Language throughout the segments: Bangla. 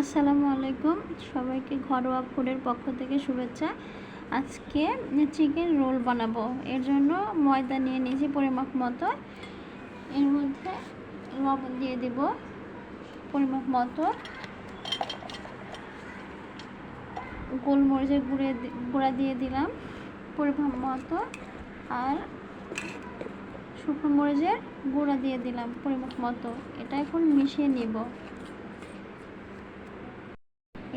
আসসালামু আলাইকুম। সবাইকে ঘরোয়া ফুডের পক্ষ থেকে শুভেচ্ছা। আজকে চিকেন রোল বানাবো। এর জন্য ময়দা নিয়ে নিয়েছি পরিমাপ মতো। এর মধ্যে লবণ দিয়ে দেব পরিমাপ মতো। গোলমরিচের গুঁড়ে গুঁড়া দিয়ে দিলাম পরিমাপ মতো। আর শুকনো মরিচের গুঁড়া দিয়ে দিলাম পরিমাপ মতো। এটা এখন মিশিয়ে নিব।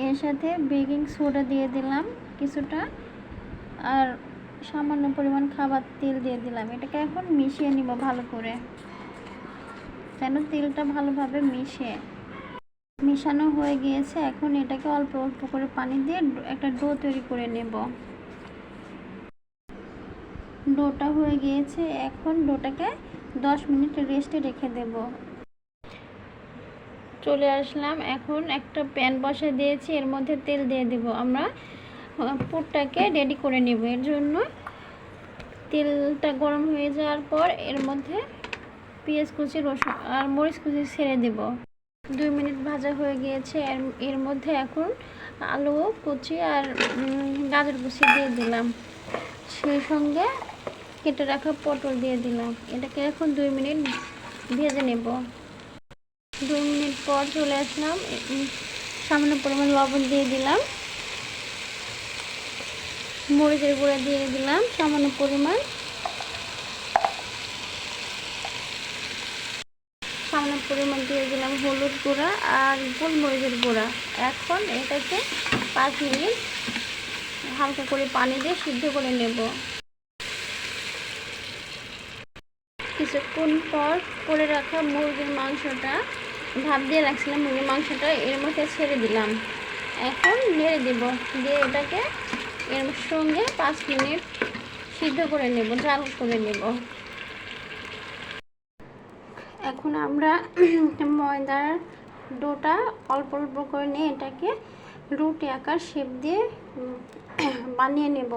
এর সাথে বেকিং সোডা দিয়ে দিলাম কিছুটা আর সামান্য পরিমাণ খাবার তেল দিয়ে দিলাম। এটাকে এখন মিশিয়ে নিব ভালো করে। যেন তেলটা ভালোভাবে মিশে। মিশানো হয়ে গিয়েছে। এখন এটাকে অল্প অল্প করে পানি দিয়ে একটা ডো তৈরি করে নেব। ডোটা হয়ে গিয়েছে। এখন ডোটাকে দশ মিনিট রেস্টে রেখে দেব। চলে আসলাম। এখন একটা প্যান বসে দিয়েছি, এর মধ্যে তেল দিয়ে দেব। আমরা পুরটাকে রেডি করে নেব। এর জন্য তেলটা গরম হয়ে যাওয়ার পর এর মধ্যে পেঁয়াজ কুচি, রসুন আর মরিচ কুচি ছেড়ে দেব। দুই মিনিট ভাজা হয়ে গিয়েছে। এর মধ্যে এখন আলু, কুচি আর গাজর কুচি দিয়ে দিলাম। সেই সঙ্গে কেটে রাখা পটল দিয়ে দিলাম। এটাকে এখন দুই মিনিট ভেজে নেব। দুই মিনিট পর চলে আসলাম। সামান্য পরিমাণ লবণ দিয়ে দিলাম। মরিচের গুঁড়া দিয়ে দিলাম সামান্য পরিমাণ। সামান্য পরিমাণ দিয়ে দিলাম হলুদ গুঁড়া আর গোলমরিচের গুঁড়া। এখন এটাকে পাঁচ মিনিট হালকা করে পানি দিয়ে সিদ্ধ করে নেব। কিছুক্ষণ পর করে রাখা মুরগির মাংসটা, ভাপ দিয়ে রাখছিলাম মুরগির মাংসটা, এর মধ্যে ছেড়ে দিলাম। এখন নেড়ে দেব, দিয়ে এটাকে এর সঙ্গে পাঁচ মিনিট সিদ্ধ করে নেব, জাল করে নেব। এখন আমরা ময়দার ডোটা অল্প অল্প করে নিয়ে এটাকে রুটি আকার শেপ দিয়ে বানিয়ে নেব।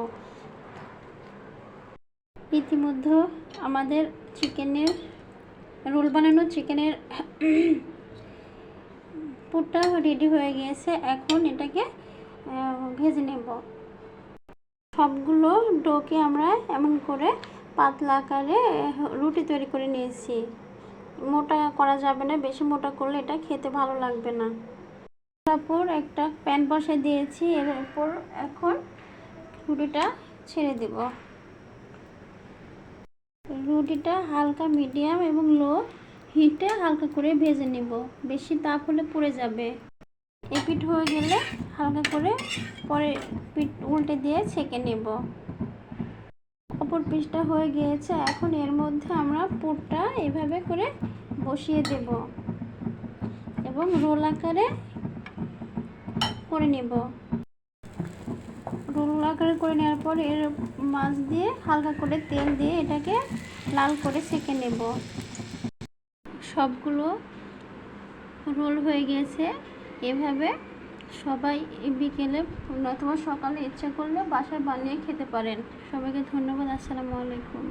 ইতিমধ্যে আমাদের চিকেনের রোল বানানো চিকেনের পুরটা রেডি হয়ে গিয়েছে। এখন এটাকে ভেজে নেব। সবগুলো ডোকে আমরা এমন করে পাতলা আকারে রুটি তৈরি করে নিয়েছি। মোটা করা যাবে না, বেশি মোটা করলে এটা খেতে ভালো লাগবে না। তারপর একটা প্যান বসে দিয়েছি, এর উপর এখন রুটিটা ছেড়ে দেব। রুটিটা হালকা মিডিয়াম এবং লো হিটে হালকা করে ভেজে নেব। বেশি তাপ হলে পুড়ে যাবে। এই পিঠ হয়ে গেলে হালকা করে পরে পিঠ উল্টে দিয়ে ছেঁকে নেব। অপর পিসটা হয়ে গিয়েছে। এখন এর মধ্যে আমরা পুরটা এভাবে করে বসিয়ে দেব এবং রোল আকারে করে নেব। রোল আকারে করে নেওয়ার পর এর মাছ দিয়ে হালকা করে তেল দিয়ে এটাকে লাল করে সেঁকে নেব। সবগুলো রোল হয়ে গেছে। এভাবে সবাই বিকেলে অথবা সকালে ইচ্ছা করলে বাসায় বানিয়ে খেতে পারেন। সবাইকে ধন্যবাদ, আসসালামু আলাইকুম।